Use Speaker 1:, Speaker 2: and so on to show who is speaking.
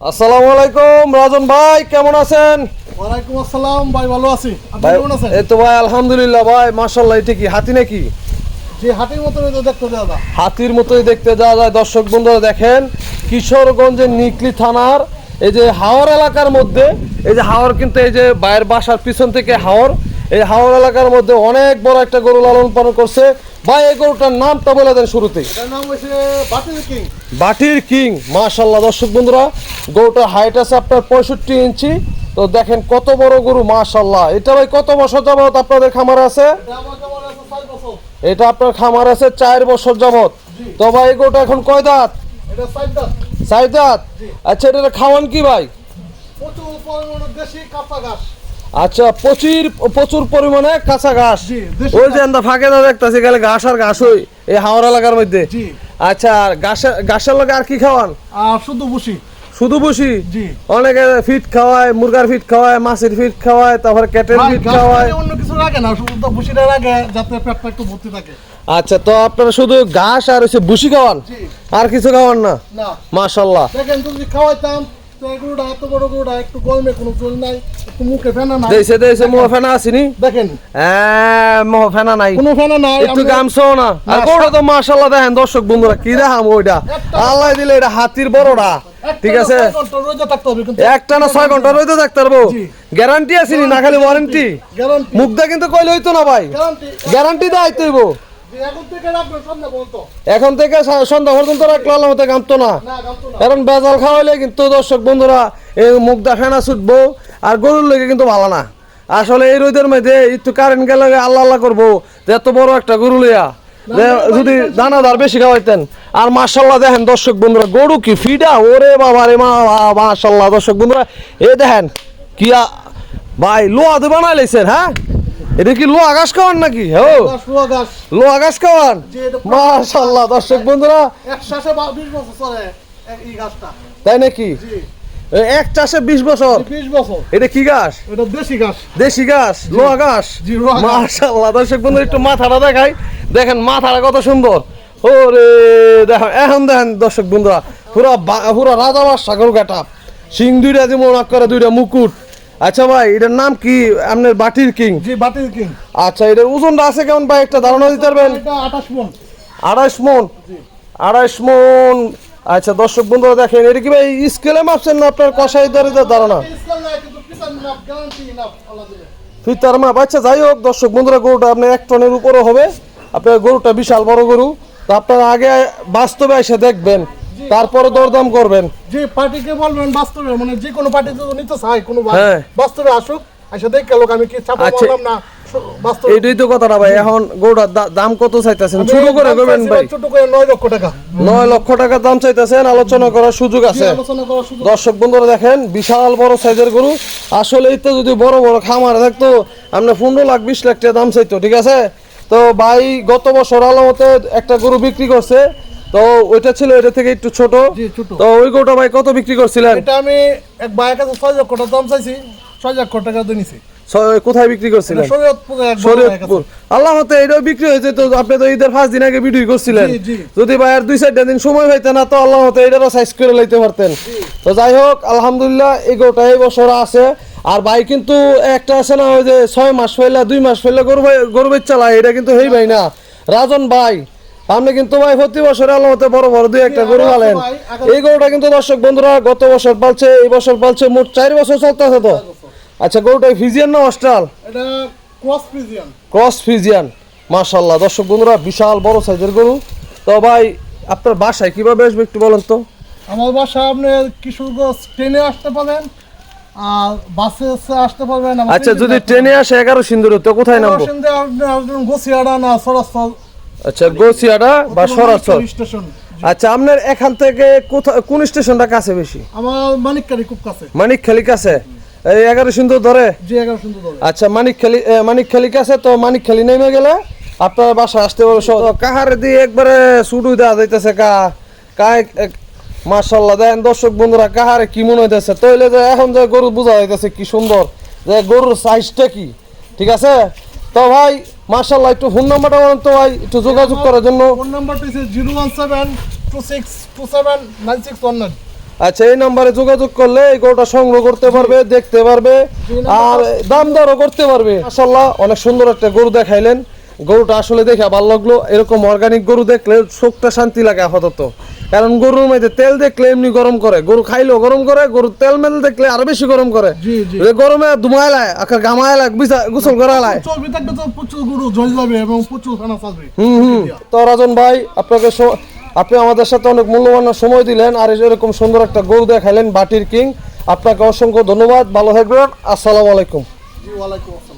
Speaker 1: আসসালামু আলাইকুম রাজন ভাই কেমন আছেন?
Speaker 2: ওয়ালাইকুম আসসালাম ভাই ভালো আছি। আপনি কেমন আছেন?
Speaker 1: এই তো ভাই আলহামদুলিল্লাহ ভাই মাশাল্লাহ এটা কি হাতি নাকি?
Speaker 2: যে হাটের মতো তো দেখতে দাদা
Speaker 1: হাতির মতোই দেখতে যাওয়া যায়। দর্শক বন্ধুরা দেখেন কিশোরগঞ্জের নিকলি থানার এই যে হাওর এলাকার মধ্যে এই যে হাওর কিন্তু এই যে বাইরের বাসার পিছন থেকে হাওর এই হাওর এলাকার মধ্যে অনেক বড় একটা গরু লালন পালন করছে। ভাই এই গরুটার নামটা বলে দেন
Speaker 2: কিং।
Speaker 1: বাটির কিং মাশাল্লাহ দর্শক বন্ধুরা গরুটার হাইট আছে আপনার পঁয়ষট্টি ইঞ্চি। তো দেখেন কত বড় গরু মাশাল্লাহ এটা ভাই কত বছর যাবত আপনাদের খামার আছে?
Speaker 2: এটা
Speaker 1: আপনার খামার আছে চার বছর যাবত তো ভাই এই গরুটা এখন কয় দাঁত? চার দাঁত। আচ্ছা এটা খাওয়ান কি ভাই?
Speaker 2: দেশি কাঁচা ঘাস।
Speaker 1: আচ্ছা প্রচুর প্রচুর পরিমাণে কাঁচা ঘাস। ওই যে আমরা ফাঁকে না দেখতেছি গেলে ঘাস আর ঘাস ওই এই হাওড় এলাকার মধ্যে। আচ্ছা আর ঘাসের ঘাসের লগে আর কি খাওয়ান?
Speaker 2: শুধু বসি
Speaker 1: শুধু বসি অনেকে ফিট খাওয়ায় মুরগার ফিট খাওয়ায় মাছের ফিট খাওয়ায় তারপরে ক্যাটের ফিট খাওয়ায়।
Speaker 2: অন্য কিছু লাগে না শুধু তো বসিটা লাগে যাতে পেটটা একটু ভর্তি থাকে।
Speaker 1: আচ্ছা তো আপনারা শুধু ঘাস আর হচ্ছে বুসি খাওয়ান? আর কিছু খাওয়ান না। মাশাল্লাহ।
Speaker 2: দেখেন যদি খাওয়াইতাম তো এই গরুটা এত বড় গরুটা একটু গরমে কোনো চল নাই একটু মুখে ফেনা নাই।
Speaker 1: দেশে দেশে মোহ ফেনা আসিনি
Speaker 2: দেখেন।
Speaker 1: হ্যাঁ মোহ ফেনা নাই।
Speaker 2: কোনো ফেনা নাই
Speaker 1: একটু গামছাও না। আর
Speaker 2: না,
Speaker 1: তো মাশাল্লাহ দেখেন দর্শক বন্ধুরা কি দেখাম ওইটা। আল্লাহ দিলে এটা হাতির বড়টা। ঠিক আছে? একটা না ছয় ঘণ্টা রইতে থাকতে পারব। গ্যারান্টি আসিনি না খালি ওয়ারেন্টি মুখটা কিন্তু কইলে হইতো না ভাই।
Speaker 2: গ্যারান্টি
Speaker 1: দেয় হইব।
Speaker 2: যে এখন থেকে
Speaker 1: সন্ধ্যা পর্যন্ত। রাখলে আল্লাহ মতে গামতো না। কারণ বেজাল খাওয়াইলে কিন্তু দর্শক বন্ধুরা এই মুখটা ফেনা ছুটবো আর গরুর লেগে কিন্তু ভালো না। আসলে এই রোদের মধ্যে একটু কারেন্ট গেলে আল্লাহ আল্লাহ করব যে এত বড় একটা গরু লইয়া। যদি দানাদার বেশি খাওয়াইতেন। আর মার্শাল্লাহ দেখেন দর্শক বন্ধুরা গরু কি ফিডা ওরে বাবা রে মা মার্শাল্লাহ দর্শক বন্ধুরা এ দেখেন কি ভাই লোহা দিয়ে বানাই লাইছেন হ্যাঁ? এটা কি লোহা ঘাস খাওয়ান নাকি? হো
Speaker 2: গাছ রুয়া গাছ
Speaker 1: লোহা ঘাস খাওয়ান মার্শাল্লাহ দর্শক বন্ধুরা। তাই নাকি? এক চাষে বিশ বছর?
Speaker 2: বিশ বছর।
Speaker 1: এটা কি
Speaker 2: এটা দেশি গাছ।
Speaker 1: দেশি ঘাস লোহা ঘাস
Speaker 2: জি, লোহা ঘাস।
Speaker 1: মাশাআল্লাহ দর্শক বন্ধু একটু মাথাটা দেখাই। দেখেন মাথাটা কত সুন্দর। ওরে দেখেন এখন দেখেন দর্শক বন্ধুরা পুরা পুরা রাজা বাদশা গরু কাটা। সিং দুইটা যেমন করে দুইটা মুকুট। আচ্ছা ভাই এটার নাম কি? আপনার বাটির কিং?
Speaker 2: জি বাটিল কিং।
Speaker 1: আচ্ছা এটার ওজনটা আছে কেমন ভাই? একটা ধারণা দিতে পারবেন?
Speaker 2: আঠাশ মন।
Speaker 1: আড়াইশ মন? আড়াইশ মন। আচ্ছা দর্শক বন্ধুরা দেখেন এটা কি ভাই স্কেলে মাপছেন না আপনার কষাই দরে ধারণা? ফিতার মাপ। আচ্ছা যাই হোক দর্শক বন্ধুরা গরুটা আপনার এক টনের উপরও হবে। আপনার গরুটা বিশাল বড় গরু। তো আপনারা আগে বাস্তবে এসে দেখবেন। তারপরে দরদাম করবেন।
Speaker 2: যে পার্টিকে বলবেন বাস্তবে মানে যে কোনো পার্টি যদি নিতে চাই কোনো
Speaker 1: হ্যাঁ।
Speaker 2: বাস্তবে আসুক এসে দেখে লোক আমি কি চাপা
Speaker 1: আচ্ছা।
Speaker 2: বললাম না? স- বাস্তবে
Speaker 1: এইটাই তো কথাটা ভাই এখন গরুটার দাম কত চাইতেছেন? শুরু করে করবেন ভাই।
Speaker 2: ছোট করে নয় লক্ষ টাকা।
Speaker 1: নয় লক্ষ টাকা দাম চাইতেছেন আলোচনা করার সুযোগ আছে। দর্শক বন্ধুরা দেখেন বিশাল বড় সাইজের গরু। আসলেই তো যদি বড় বড় খামার থাকতো আপনার পনেরো লাখ বিশ লাখ টাকা দাম চাইতো ঠিক আছে? তো ভাই গত বছর আলামতে একটা গরু বিক্রি করছে তো ওইটা ছিল এটা থেকে একটু ছোট। তো ওই গরুটা ভাই কত বিক্রি করছিলেন?
Speaker 2: এটা আমি এক ভাইয়ের কাছে ছয় লক্ষ টাকা দাম চাইছি ছয় লক্ষ টাকা দিয়ে নিছি।
Speaker 1: কোথায় বিক্রি করছিলেন?
Speaker 2: শরীয়তপুরে
Speaker 1: আল্লাহ মতে এটাও বিক্রি হয়েছে তো আপনি তো ঈদের পাঁচ দিন আগে ভিডিও করছিলেন। যদি ভাই আর দুই চারটা দিন সময় হইতে না তো আল্লাহ মতে এটারও সাইজ করে লইতে পারতেন। তো যাই হোক আলহামদুলিল্লাহ এই গরুটা এই বছর আছে। আর ভাই কিন্তু একটা আছে না ওই যে ছয় মাস ফেলা দুই মাস ফেলে গরু গরু বেচ চালায় এটা কিন্তু হেই ভাই না। রাজন ভাই আপনি কিন্তু ভাই প্রতি বছর আল্লাহ মতে বড় বড় দুই একটা গরু পালেন এই গরুটা কিন্তু দর্শক বন্ধুরা গত বছর পালছে এই বছর পালছে মোট চার বছর চলতেছে তো? আচ্ছা গরুটা ফিজিয়ান না অস্ট্রাল?
Speaker 2: Cross
Speaker 1: Friesian. মাশাল্লাহ দর্শক বন্ধুরা বিশাল বড় সাইজের গরু। তো ভাই আপনার বাসায় কীভাবে আসবে একটু বলেন তো?
Speaker 2: আমার বাসা আপনি কিশোরগঞ্জ ট্রেনে আসতে পারেন আর বাসে আসতে পারবেন।
Speaker 1: আচ্ছা যদি ট্রেনে আসে এগারো সিন্দুর তো কোথায়। নামবো?
Speaker 2: গোসিয়াড়া না সরাসর
Speaker 1: আচ্ছা গোসিয়াটা বা সরাসর
Speaker 2: স্টেশন?
Speaker 1: আচ্ছা আপনার এখান থেকে কোথায় কোন স্টেশনটা কাছে বেশি?
Speaker 2: আমার মানিককারি খুব কাছে।
Speaker 1: মানিক খালি কাছে? এই এগারো সিন্দুর ধরে?
Speaker 2: জি এগারো সুন্দর ধরে।
Speaker 1: আচ্ছা মানিক খালি মানিক খালি কাছে তো মানিক খালি নেমে গেলে আপনার বাসায় আসতে পারবে কাহারে দিয়ে একবারে সুডু দেওয়া যাইতেছে কা? কায় মার্শাল্লাহ দেখেন দর্শক বন্ধুরা কাহারে কি মনে হইতেছে? তৈলে যে এখন যে গরু বোঝা যাইতেছে কি সুন্দর যে গরুর সাইজটা কি? ঠিক আছে? তো ভাই মার্শাল্লাহ একটু ফোন নাম্বারটা বলেন তো ভাই একটু যোগাযোগ করার জন্য।
Speaker 2: ফোন নাম্বারটা হচ্ছে zero one seven two six two seven nine six one nine
Speaker 1: আচ্ছা এই নাম্বারে যোগাযোগ করলে এই গরুটা সংগ্রহ করতে পারবে দেখতে পারবে আর দাম দরও করতে পারবে। মাশাল্লাহ অনেক সুন্দর একটা গরু দেখাইলেন। গরুটা আসলে দেখে ভালো লাগল। এরকম অর্গানিক গরু দেখলে চোখটা শান্তি লাগে আপাতত। কারণ গরুর মধ্যে তেল দেখলে এমনি গরম করে। গরু খাইলেও গরম করে গরু তেল মেল দেখলে আরও বেশি গরম করে। গরমে ধুমায় লায় আকার গামায় লায় গোসল করা লায়
Speaker 2: চর্বি থাকবে তো প্রচুর গরু জ্বল যাবে এবং প্রচুর খানা চালবে
Speaker 1: হুম হুম। তো রাজন ভাই আপনাকে আপনি আমাদের সাথে অনেক মূল্যবান সময় দিলেন আর এরকম সুন্দর একটা গরু দেখাইলেন বাটির কিং। আপনাকে অসংখ্য ধন্যবাদ ভালো থাকবেন। আসসালামু আলাইকুম।
Speaker 2: ওয়ালাইকুম আসসালাম।